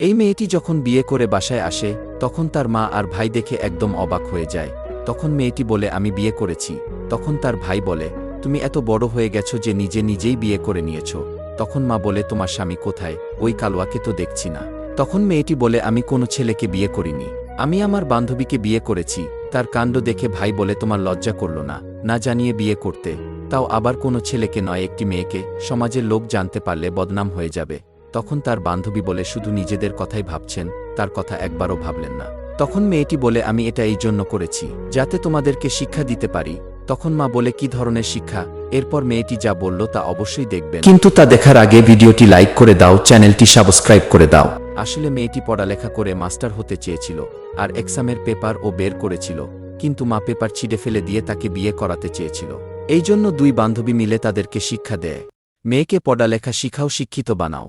এই মেয়েটি যখন বিয়ে করে বাসায় আসে, তখন তার মা আর ভাই দেখে একদম অবাক হয়ে যায়। তখন মেয়েটি বলে, আমি বিয়ে করেছি। তখন তার ভাই বলে, তুমি এত বড় হয়ে গেছো যে নিজে নিজেই বিয়ে করে নিয়েছ। তখন মা বলে, তোমার স্বামী কোথায়? ওই কালোয়াকে তো দেখছি না। তখন মেয়েটি বলে, আমি কোনো ছেলেকে বিয়ে করিনি। আমি আমার বান্ধবীকে বিয়ে করেছি। তার কাণ্ড দেখে ভাই বলে, তোমার লজ্জা করল না। না জানিয়ে বিয়ে করতে। তাও আবার কোনো ছেলেকে নয়, একটি মেয়েকে। সমাজের লোক জানতে পারলে বদনাম হয়ে যাবে। তখন তার বান্ধবী বলে শুধু নিজেদের কথাই ভাবছেন তার কথা একবারও ভাবলেন না। তখন মেয়েটি বলে আমি এটা এই জন্য করেছি যাতে তোমাদেরকে শিক্ষা দিতে পারি। তখন মা বলে কি ধরনের শিক্ষা? এরপর মেয়েটি যা বলল তা অবশ্যই দেখবেন। কিন্তু তা দেখার আগে ভিডিওটি লাইক করে দাও চ্যানেলটি সাবস্ক্রাইব করে দাও। আসলে মেয়েটি পড়ালেখা করে মাস্টার হতে চেয়েছিল আর এক্সামের পেপার ও বের করেছিল কিন্তু মা পেপার ছিঁড়ে ফেলে দিয়ে তাকে বিয়ে করাতে চেয়েছিল। এই জন্য দুই বান্ধবী মিলে তাদেরকে শিক্ষা দেয়। মেয়েকে পড়ালেখা শিখাও শিক্ষিত বানাও।